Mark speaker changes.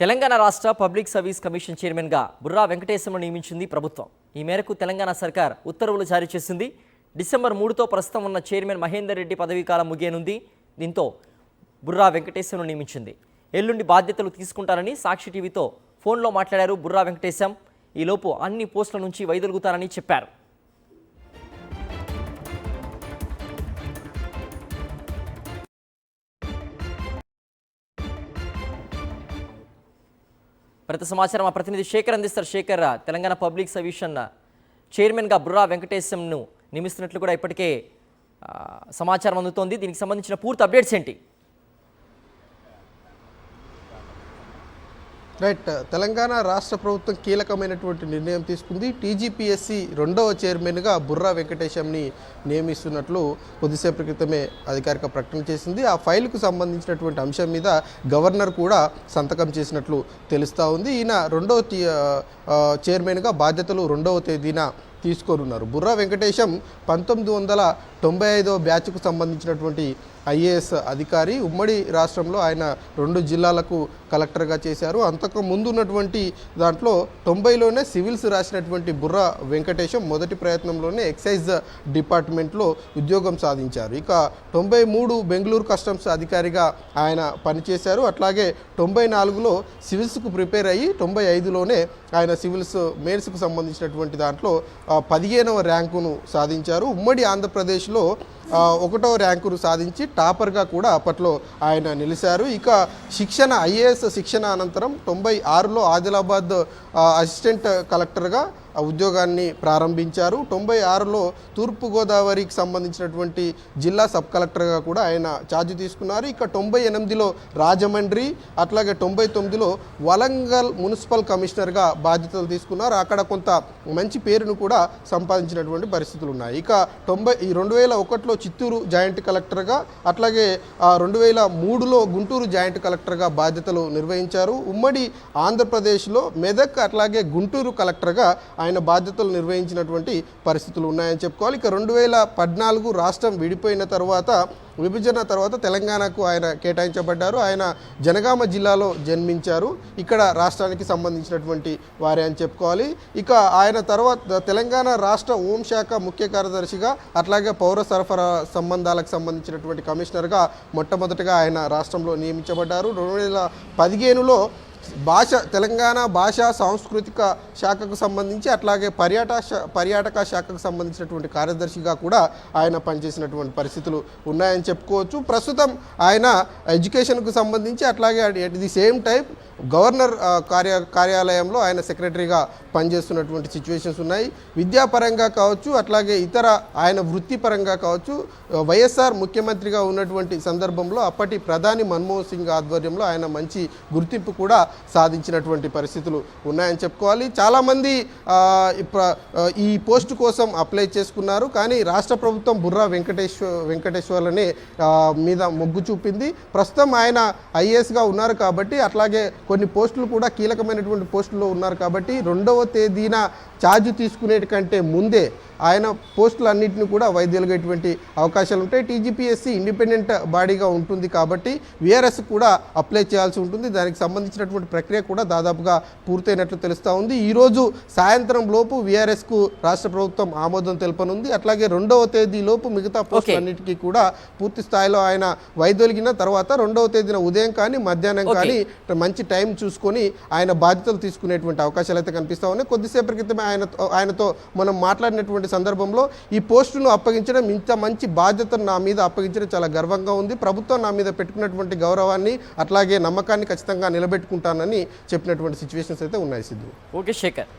Speaker 1: తెలంగాణ రాష్ట్ర public service commission చైర్మన్గా బుర్రా వెంకటేశ్వరను నియమించింది ప్రభుత్వం. ఈ మేరకు తెలంగాణ సర్కార్ ఉత్తర్వులు జారీ చేసింది. డిసెంబర్ మూడుతో ప్రస్తుతం ఉన్న చైర్మన్ మహేందర్ రెడ్డి పదవీకాలం ముగియనుంది. దీంతో బుర్రా వెంకటేశ్వరను నియమించింది. ఎల్లుండి బాధ్యతలు తీసుకుంటారని సాక్షి టీవీతో ఫోన్లో మాట్లాడారు బుర్రా వెంకటేశం. ఈలోపు అన్ని పోస్టుల నుంచి వైదొలుగుతారని చెప్పారు. ప్రతి సమాచారం మా ప్రతినిధి శేఖర్ అందిస్తారు. శేఖర్ తెలంగాణ పబ్లిక్ సర్వీషన్ చైర్మన్గా బుర్రా వెంకటేశంను నియమిస్తున్నట్లు కూడా ఇప్పటికే సమాచారం అందుతోంది. దీనికి సంబంధించిన పూర్తి అప్డేట్స్ ఏంటి?
Speaker 2: రైట్. తెలంగాణ రాష్ట్ర ప్రభుత్వం కీలకమైనటువంటి నిర్ణయం తీసుకుంది. టీజీపీఎస్సి రెండవ చైర్మన్గా బుర్రా వెంకటేశంని నియమిస్తున్నట్లు కొద్దిసేపటి క్రితమే అధికారిక ప్రకటన చేసింది. ఆ ఫైల్కు సంబంధించినటువంటి అంశం మీద గవర్నర్ కూడా సంతకం చేసినట్లు తెలుస్తూ ఉంది. ఈయన రెండవ చైర్మన్గా బాధ్యతలు రెండవ తేదీన తీసుకోనున్నారు. బుర్రా వెంకటేశం పంతొమ్మిది వందల తొంభై ఐదో బ్యాచ్కు సంబంధించినటువంటి ఐఏఎస్ అధికారి. ఉమ్మడి రాష్ట్రంలో ఆయన రెండు జిల్లాలకు కలెక్టర్గా చేశారు. అంతకు ముందు ఉన్నటువంటి దాంట్లో తొంభైలోనే సివిల్స్ రాసినటువంటి బుర్రా వెంకటేశం మొదటి ప్రయత్నంలోనే ఎక్సైజ్ డిపార్ట్మెంట్లో ఉద్యోగం సాధించారు. ఇక తొంభై మూడు బెంగళూరు కస్టమ్స్ అధికారిగా ఆయన పనిచేశారు. అట్లాగే తొంభై నాలుగులో సివిల్స్కు ప్రిపేర్ అయ్యి తొంభై ఐదులోనే ఆయన సివిల్స్ మెయిన్స్కు సంబంధించినటువంటి దాంట్లో పదిహేనవ ర్యాంకును సాధించారు. ఉమ్మడి ఆంధ్రప్రదేశ్లో ఒకటో ర్యాంకును సాధించి టాపర్గా కూడా అప్పట్లో ఆయన నిలిచారు. ఇక శిక్షణ ఐఏఎస్ శిక్షణ అనంతరం తొంభై ఆరులో ఆదిలాబాద్ అసిస్టెంట్ కలెక్టర్గా ఉద్యోగాన్ని ప్రారంభించారు. తొంభై ఆరులో తూర్పుగోదావరికి సంబంధించినటువంటి జిల్లా సబ్ కలెక్టర్గా కూడా ఆయన ఛార్జ్ తీసుకున్నారు. ఇక తొంభై ఎనిమిదిలో రాజమండ్రి అట్లాగే తొంభై తొమ్మిదిలో వలంగల్ మున్సిపల్ కమిషనర్గా బాధ్యతలు తీసుకున్నారు. అక్కడ కొంత మంచి పేరును కూడా సంపాదించినటువంటి పరిస్థితులు ఉన్నాయి. ఇక తొంభై ఈ రెండు వేల ఒకటిలో చిత్తూరు జాయింట్ కలెక్టర్గా అట్లాగే రెండు వేల మూడులో గుంటూరు జాయింట్ కలెక్టర్గా బాధ్యతలు నిర్వహించారు. ఉమ్మడి ఆంధ్రప్రదేశ్లో మెదక్ అట్లాగే గుంటూరు కలెక్టర్గా ఆయన బాధ్యతలు నిర్వహించినటువంటి పరిస్థితులు ఉన్నాయని చెప్పుకోవాలి. ఇక రెండు వేల పద్నాలుగు రాష్ట్రం విడిపోయిన తర్వాత విభజన తర్వాత తెలంగాణకు ఆయన కేటాయించబడ్డారు. ఆయన జనగామ జిల్లాలో జన్మించారు. ఇక్కడ రాష్ట్రానికి సంబంధించినటువంటి వారే అని చెప్పుకోవాలి. ఇక ఆయన తర్వాత తెలంగాణ రాష్ట్ర హోంశాఖ ముఖ్య కార్యదర్శిగా అట్లాగే పౌర సరఫరా సంబంధాలకు సంబంధించినటువంటి కమిషనర్గా మొట్టమొదటిగా ఆయన రాష్ట్రంలో నియమించబడ్డారు. రెండు వేల పదిహేనులో భాష తెలంగాణ భాషా సాంస్కృతిక శాఖకు సంబంధించి అట్లాగే పర్యాటక శా- పర్యాటక శాఖకు సంబంధించినటువంటి కార్యదర్శిగా కూడా ఆయన పనిచేసినటువంటి పరిస్థితులు ఉన్నాయని చెప్పుకోవచ్చు. ప్రస్తుతం ఆయన ఎడ్యుకేషన్కు సంబంధించి అట్లాగే at the same time governor కార్య కార్యాలయంలో ఆయన సెక్రటరీగా పనిచేస్తున్నటువంటి సిచ్యువేషన్స్ ఉన్నాయి. విద్యాపరంగా కావచ్చు అట్లాగే ఇతర ఆయన వృత్తిపరంగా కావచ్చు వైఎస్ఆర్ ముఖ్యమంత్రిగా ఉన్నటువంటి సందర్భంలో అప్పటి ప్రధాని మన్మోహన్ సింగ్ ఆధ్వర్యంలో ఆయన మంచి గుర్తింపు కూడా సాధించినటువంటి పరిస్థితులు ఉన్నాయని చెప్పుకోవాలి. చాలామంది ఈ పోస్ట్ కోసం అప్లై చేసుకున్నారు. కానీ రాష్ట్ర ప్రభుత్వం బుర్రా వెంకటేశ్వర వెంకటేశ్వర్లని మీద మొగ్గు చూపింది. ప్రస్తుతం ఆయన ఐఏఎస్గా ఉన్నారు కాబట్టి అట్లాగే కొన్ని పోస్టులు కూడా కీలకమైనటువంటి పోస్టుల్లో ఉన్నారు కాబట్టి రెండవ తేదీన ఛార్జ్ తీసుకునే కంటే ముందే ఆయన పోస్టులన్నింటినీ కూడా వైద్యులుగేటువంటి అవకాశాలు ఉంటాయి. టీజీపీఎస్సీ ఇండిపెండెంట్ బాడీగా ఉంటుంది కాబట్టి విఆర్ఎస్ కూడా అప్లై చేయాల్సి ఉంటుంది. దానికి సంబంధించినటువంటి ప్రక్రియ కూడా దాదాపుగా పూర్తయినట్లు తెలుస్తూ ఉంది. ఈరోజు సాయంత్రం లోపు విఆర్ఎస్కు రాష్ట్ర ప్రభుత్వం ఆమోదం తెలపనుంది. అట్లాగే రెండవ తేదీ లోపు మిగతా పోస్టులన్నిటికీ కూడా పూర్తి స్థాయిలో ఆయన వైదొలిగిన తర్వాత రెండవ తేదీన ఉదయం కానీ మధ్యాహ్నం. కానీ మంచి టైం చూసుకొని ఆయన బాధ్యతలు తీసుకునేటువంటి అవకాశాలు అయితే కనిపిస్తూ ఉన్నాయి. కొద్దిసేపటి క్రితమే ఆయన ఆయనతో మనం మాట్లాడినటువంటి సందర్భంలో ఈ పోస్టును అప్పగించడం ఇంత మంచి బాధ్యతను నా మీద అప్పగించడం చాలా గర్వంగా ఉంది. ప్రభుత్వం నా మీద పెట్టుకున్నటువంటి గౌరవాన్ని అట్లాగే నమ్మకాన్ని ఖచ్చితంగా నిలబెట్టుకుంటానని చెప్పినటువంటి సిచ్యువేషన్స్ అయితే ఉన్నాయి సిద్ధు.
Speaker 1: ఓకే శేఖర్.